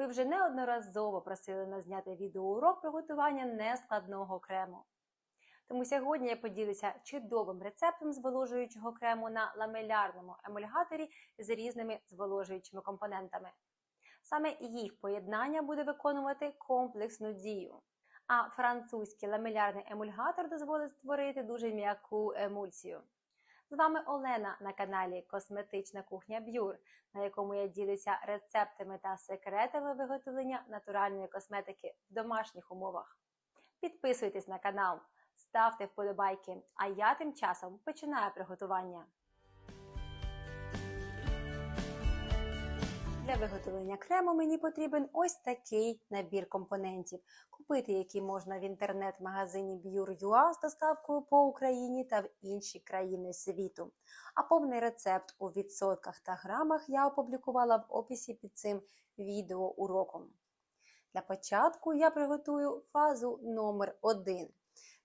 Ви вже неодноразово просили нас зняти відеоурок приготування нескладного крему. Тому сьогодні я поділюся чудовим рецептом зволожуючого крему на ламелярному емульгаторі з різними зволожуючими компонентами. Саме їх поєднання буде виконувати комплексну дію. А французький ламелярний емульгатор дозволить створити дуже м'яку емульсію. З вами Олена на каналі Косметична кухня Б'юр, на якому я ділюся рецептами та секретами виготовлення натуральної косметики в домашніх умовах. Підписуйтесь на канал, ставте вподобайки, а я тим часом починаю приготування. Для виготовлення крему мені потрібен ось такий набір компонентів, купити який можна в інтернет-магазині Bure.ua з доставкою по Україні та в інші країни світу. А повний рецепт у відсотках та грамах я опублікувала в описі під цим відеоуроком. Для початку я приготую фазу номер 1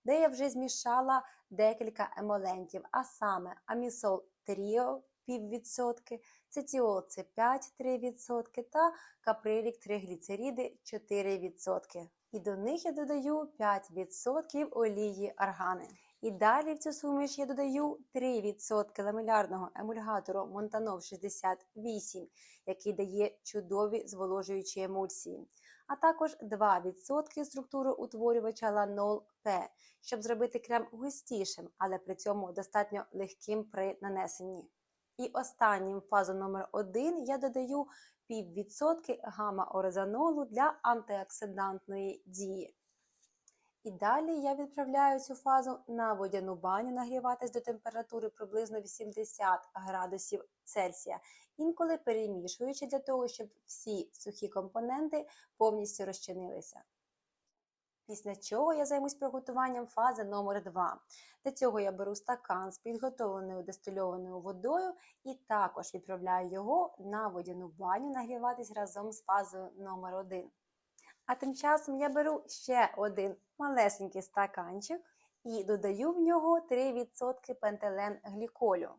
де я вже змішала декілька емолентів, а саме амісол тріо піввідсотки, цитіол С5 3% та каприлік тригліцеріди 4%. І до них я додаю 5% олії аргани. І далі в цю суміш я додаю 3% ламелярного емульгатору Монтанов 68, який дає чудові зволожуючі емульсії, а також 2% структури утворювача Ланол П, щоб зробити крем густішим, але при цьому достатньо легким при нанесенні. І останнім фазу номер 1 я додаю піввідсотки гамма-орезанолу для антиоксидантної дії. І далі я відправляю цю фазу на водяну баню нагріватись до температури приблизно 80 градусів Цельсія, інколи перемішуючи для того, щоб всі сухі компоненти повністю розчинилися. Після чого я займусь приготуванням фази номер 2 Для цього я беру стакан з підготовленою дистильованою водою і також відправляю його на водяну баню нагріватись разом з фазою номер 1 А тим часом я беру ще один малесенький стаканчик і додаю в нього 3% пентелен гліколю.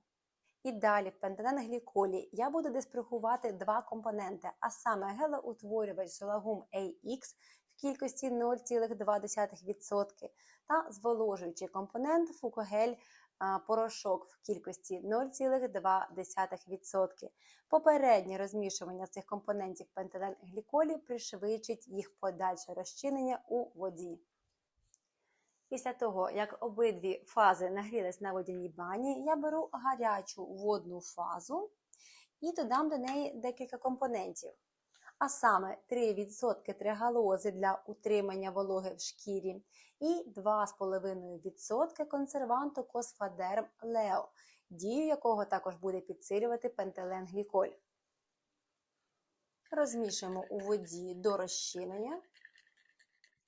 І далі в пентенен-гліколі я буду дисприхувати два компоненти, а саме гелоутворювач Солагум AX в кількості 0,2% та зволожуючий компонент фукогель порошок в кількості 0,2%. Попереднє розмішування цих компонентів в пентенен-гліколі пришвидшить їх подальше розчинення у воді. Після того, як обидві фази нагрілись на водяній бані, я беру гарячу водну фазу і додам до неї декілька компонентів. А саме 3% тригалози для утримання вологи в шкірі і 2,5% консерванту Косфадерм Лео, дію якого також буде підсилювати пентеленгліколь. Розмішуємо у воді до розчинення.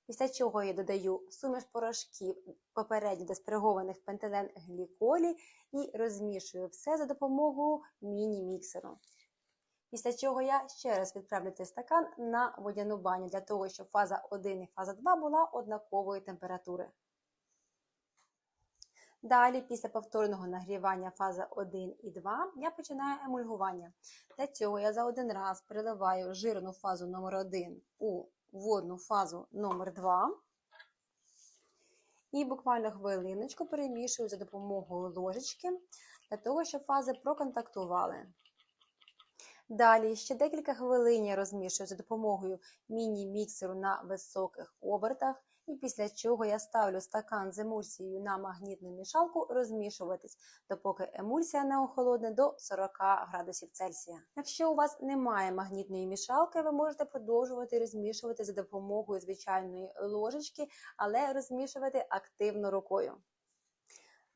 Після чого я додаю суміш порошків попередньо деспригованих пентелен гліколі і розмішую все за допомогою міні-міксеру. Після чого я ще раз відправлю цей стакан на водяну баню для того, щоб фаза 1 і фаза 2 була однакової температури. Далі, після повторного нагрівання фази 1 і 2, я починаю емульгування. Для цього я за один раз переливаю жирну фазу номер 1 у водну фазу номер 2 і буквально хвилиночку перемішую за допомогою ложечки для того, щоб фази проконтактували. Далі ще декілька хвилин я розмішую за допомогою міні-міксеру на високих обертах, і після чого я ставлю стакан з емульсією на магнітну мішалку розмішуватись, допоки емульсія не охолодне до 40 градусів Цельсія. Якщо у вас немає магнітної мішалки, ви можете продовжувати розмішувати за допомогою звичайної ложечки, але розмішувати активно рукою.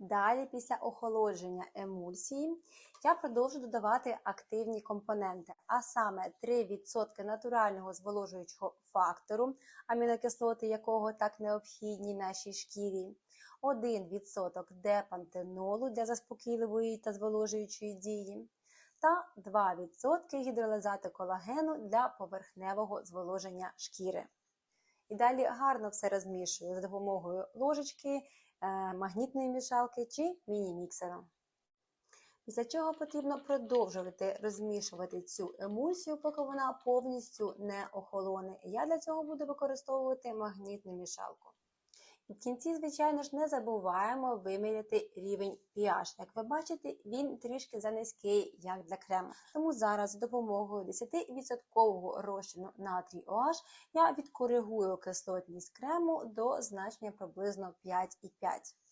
Далі, після охолодження емульсії, я продовжу додавати активні компоненти, а саме 3% натурального зволожуючого фактору, амінокислоти якого так необхідні нашій шкірі, 1% депантенолу для заспокійливої та зволожуючої дії, та 2% гідролизату колагену для поверхневого зволоження шкіри. І далі гарно все розмішую за допомогою ложечки, магнітної мішалки чи міні-міксера. Після чого потрібно продовжувати розмішувати цю емульсію, поки вона повністю не охолоне. Я для цього буду використовувати магнітну мішалку. В кінці, звичайно ж, не забуваємо виміряти рівень pH. Як ви бачите, він трішки занизький, як для крему. Тому зараз з допомогою 10% розчину натрій OH я відкоригую кислотність крему до значення приблизно 5,5.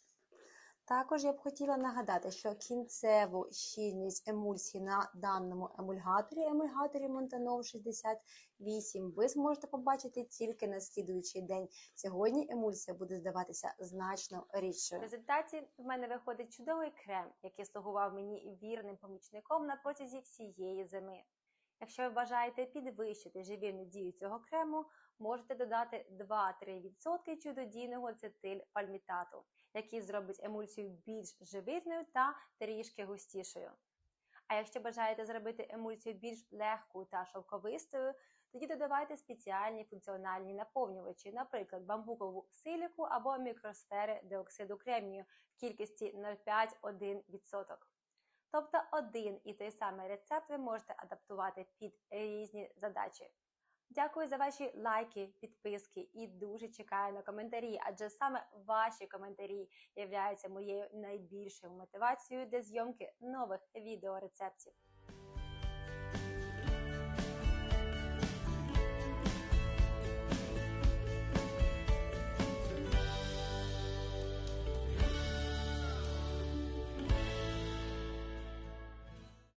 Також я б хотіла нагадати, що кінцеву щільність емульсії на даному емульгаторі, емульгаторі Монтанов 68, ви зможете побачити тільки на слідуючий день. Сьогодні емульсія буде здаватися значно рідшою. В результаті в мене виходить чудовий крем, який слугував мені вірним помічником на протязі всієї зими. Якщо ви бажаєте підвищити живільну дію цього крему, можете додати 2-3% чудодійного цетиль-пальмітату, який зробить емульсію більш живильною та трішки густішою. А якщо бажаєте зробити емульсію більш легкою та шовковистою, тоді додавайте спеціальні функціональні наповнювачі, наприклад, бамбукову силіку або мікросфери диоксиду кремнію в кількості 0,5-1%. Тобто один і той самий рецепт ви можете адаптувати під різні задачі. Дякую за ваші лайки, підписки і дуже чекаю на коментарі, адже саме ваші коментарі являються моєю найбільшою мотивацією для зйомки нових відеорецептів.